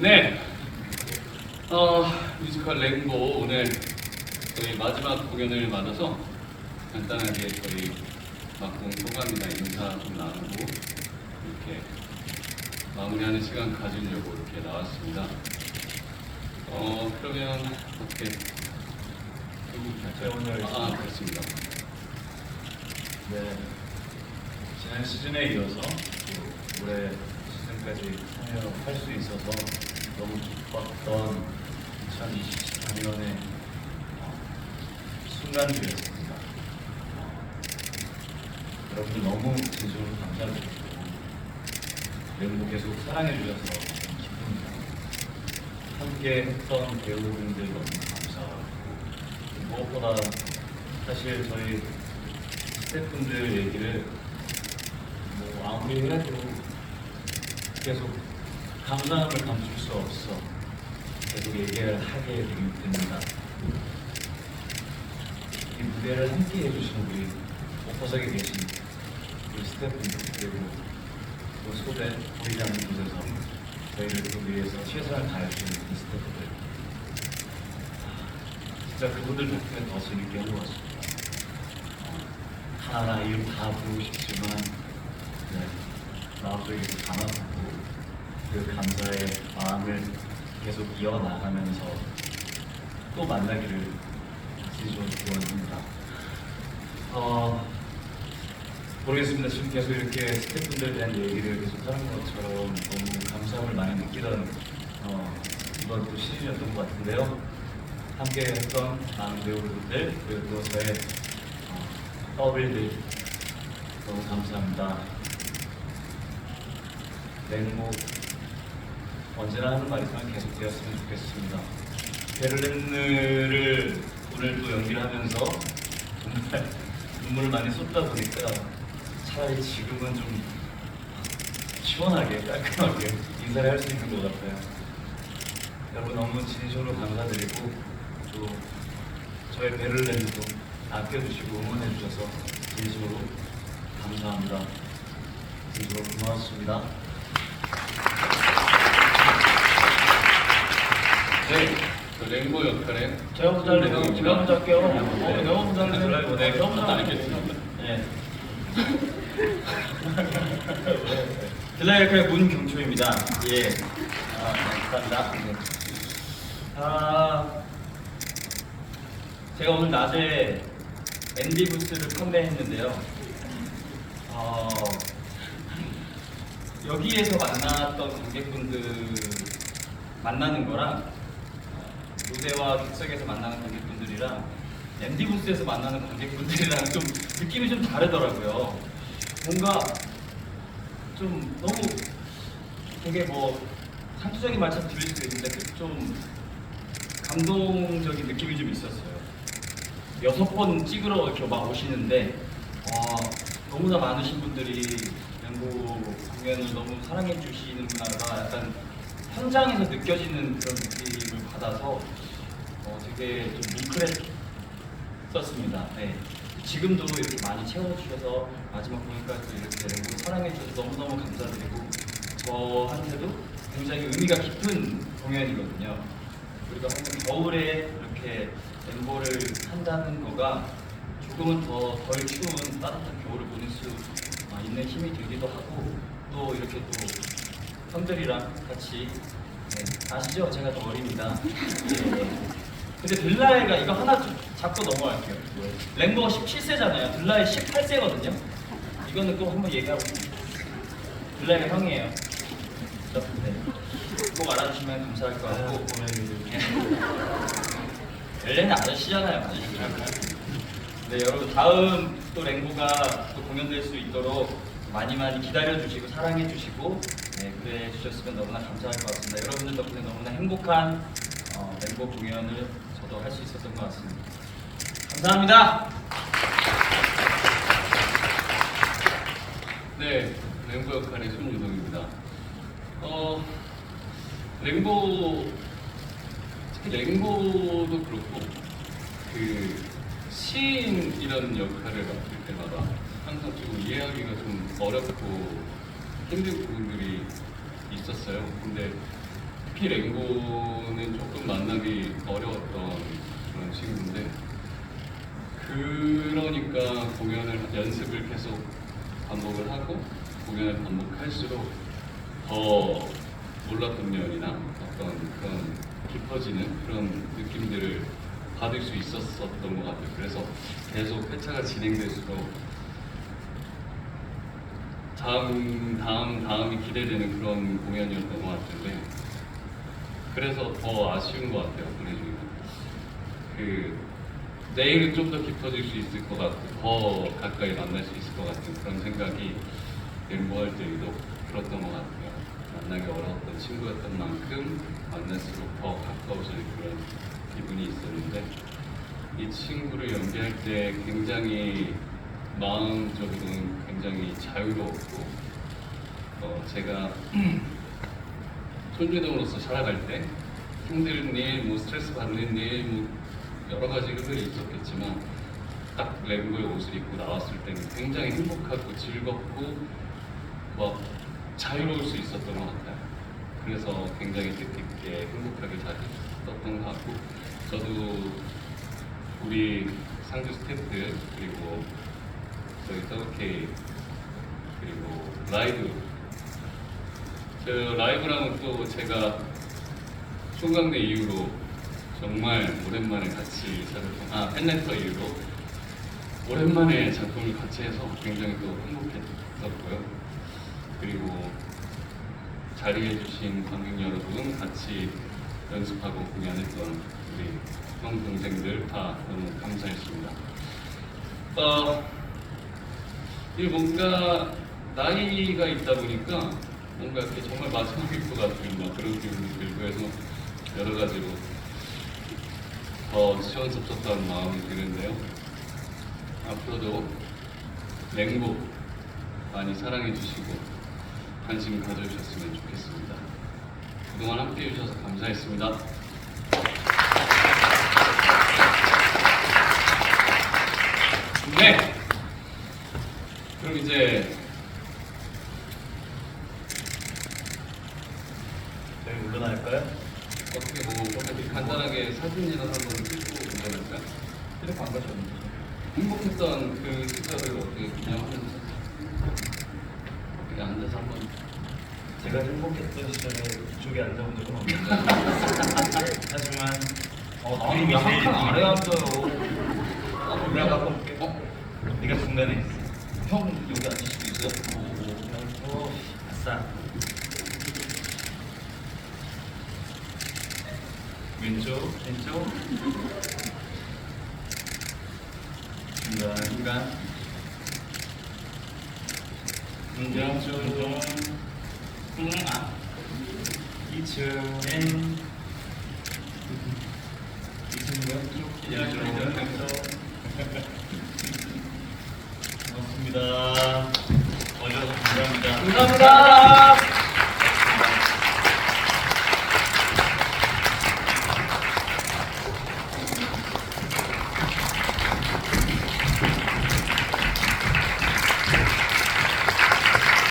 네. 어, 뮤지컬 랭보 오늘 저희 마지막 공연을 맞아서 간단하게 저희 막공 소감이나 인사 좀 나누고 이렇게 마무리하는 시간 가지려고 이렇게 나왔습니다. 어, 그러면 어떻게 제가 하겠습니다. 아, 그렇습니다. 네. 지난 시즌에 이어서 또 올해 시즌까지 참여할 수 있어서 너무 기뻤던 2024년의 순간들이었습니다. 어, 여러분들 너무 진심으로 감사드리고 멤버 계속 사랑해 주셔서 기쁩니다. 함께 했던 배우분들 너무 감사하고 무엇보다 사실 저희 스태프분들 얘기를 뭐 아무리 해도 계속 감사함을 감출 수 없어 계속 얘기를 하게 됩니다. 이 무대를 함께 해주신 우리 오퍼석에 계신 우리 스태프분들 그리고 또 소대 보이지 않는 곳에서 저희를 그 위해서 최선을 다해주시는 이 스태프들 진짜 그분들 덕분에 더 재밌게 하고 왔습니다. 하나하나 이름 다 부르고 싶지만 네, 마음속에 담아두고 그 감사의 마음을 계속 이어나가면서 또 만나기를 진심으로 기원합니다. 어, 모르겠습니다. 지금 계속 이렇게 스태프분들에 대한 얘기를 계속 하는 것처럼 너무 감사함을 많이 느끼던 어, 이번 또 시즌이었던 것 같은데요. 함께 했던 많은 배우분들 그리고 또 저의 어, 더블들 너무 감사합니다. 랭모 언제나 하는 말이지만 계속 되었으면 좋겠습니다. 베를린을 오늘 또 연기를 하면서 정말 눈물을 많이 쏟다 보니까 차라리 지금은 좀 시원하게 깔끔하게 인사를 할 수 있는 것 같아요. 여러분 너무 진심으로 감사드리고 또 저의 베를린도 아껴주시고 응원해 주셔서 진심으로 감사합니다. 진심으로 고맙습니다. 네. 그 랭보 역할에 제가 먼저 할래요. 제가 할게요. 어, 네. 내가 먼저 할래요. 네. 알겠습니다. 네. 들라이 역할의 문경초입니다. 예. 아, 감사합니다. 네. 아, 제가 오늘 낮에 앤디 부스를 판매했는데요. 어, 여기에서 만났던 관객분들 만나는 거랑 무대와 객석에서 만나는 관객분들이랑 앤디 부스에서 만나는 관객분들이랑 좀 느낌이 좀 다르더라고요. 뭔가 좀 너무 되게 뭐 상투적인 말처럼 들릴 수도 있는데 그좀 감동적인 느낌이 좀 있었어요. 여섯 번 찍으러 이렇게 막 오시는데 와 너무나 많으신 분들이 멤버 공연을 너무 사랑해 주시는구나가 약간 현장에서 느껴지는 그런 느낌을 받아서 어, 되게 좀 뭉클했었습니다. 네. 지금도 이렇게 많이 채워주셔서 마지막 공연까지 이렇게 멤버 사랑해 주셔서 너무너무 감사드리고 저한테도 굉장히 의미가 깊은 공연이거든요. 우리가 항상 겨울에 이렇게 멤버를 한다는 거가 조금은 더 덜 추운 따뜻한 겨울을 보낼 수 아, 있는 힘이 되기도 하고 또 이렇게 또 형들이랑 같이 네, 아시죠? 제가 더 어립니다. 네. 근데 들라이가 이거 하나 좀 잡고 넘어갈게요. 랭버가 17세잖아요. 들라이 18세거든요. 이거는 꼭 한번 얘기하고 들라이가 형이에요. 네. 꼭 알아주시면 감사할 것 같고 엘레는 아저씨잖아요. 아저씨. 네 여러분 다음 또 랭보가 또 공연될 수 있도록 많이 많이 기다려 주시고 사랑해 주시고 네, 그래 주셨으면 너무나 감사할 것 같습니다. 여러분들 덕분에 너무나 행복한 어, 랭보 공연을 저도 할수 있었던 것 같습니다. 감사합니다. 네, 멤버 역할의 손유동입니다. 어, 랭보 특히 랭보도 그렇고 그 시인이라는 역할을 맡을 때마다 항상 좀 이해하기가 좀 어렵고 힘든 부분들이 있었어요. 근데 랭보는 조금 만나기 어려웠던 친구인데 그러니까 공연을 연습을 계속 반복을 하고 공연을 반복할수록 더 몰랐던 면이나 어떤 그런 깊어지는 그런 느낌들을 받을 수 있었었던 것 같아요. 그래서 계속 회차가 진행될수록 다음 다음 다음이 기대되는 그런 공연이었던 것 같은데 그래서 더 아쉬운 것 같아요. 보내주기는 그 내일은 좀 더 깊어질 수 있을 것 같고 더 가까이 만날 수 있을 것 같은 그런 생각이 멤버할 때 유독 들었던 것 같아요. 만나기 어려웠던 친구였던 만큼 만날수록 더 가까워지는 그런 기분이 있었는데 이 친구를 연기할 때 굉장히 마음적으로는 굉장히 자유로웠고 어, 제가 손주동으로서 살아갈 때 힘든 일, 뭐 스트레스 받는 일, 뭐 여러 가지 일들이 있었겠지만 딱 램보의 옷을 입고 나왔을 때는 굉장히 행복하고 즐겁고 막 자유로울 수 있었던 것 같아요. 그래서 굉장히 뜻깊게 행복하게 잘 있었던 것 같고 저도 우리 상주 스태프들 그리고 저희 더블케이 그리고 라이브 저 라이브랑은 또 제가 총각내 이후로 정말 오랜만에 같이 작품, 아 팬레터 이후로 오랜만에 작품을 같이 해서 굉장히 또 행복했었고요. 그리고 자리해주신 관객 여러분, 같이 연습하고 공연했던 우리 형 동생들 다 너무 감사했습니다. 어, 이 뭔가 나이가 있다 보니까 뭔가 이렇게 정말 마지막일 것 같은 막 그런 기분이 들고 해서 여러 가지로 더 시원섭섭한 마음이 드는데요. 앞으로도 맹보 많이 사랑해 주시고 관심 가져주셨으면 좋겠습니다. 그동안 함께 해주셔서 감사했습니다. 네. 그럼 이제 저희 물러날까요? 어떻게 뭐 어떻게 간단하게 사진이나 한번 찍고 올려볼까요? 이렇게 안 가셨는데. 행복했던 그 시절을 어떻게 기념하면서 어떻게 앉아서 한번. 제가 행복했던 시절에 이쪽에 앉아본 적은 없는데. 하지만 어, 아니, 그림이 제일 한칸 아래 앉아요. 아, 내가 갖고 올게. 어? 네가 중간에 있어 형 여기 앉을 수도 있어요? 오, 아싸 왼쪽 왼쪽 중간 중간 왼쪽 음, 아. 2층 2층 왼쪽 왼쪽 왼쪽 고맙습니다. 와주셔서 감사합니다. 감사합니다.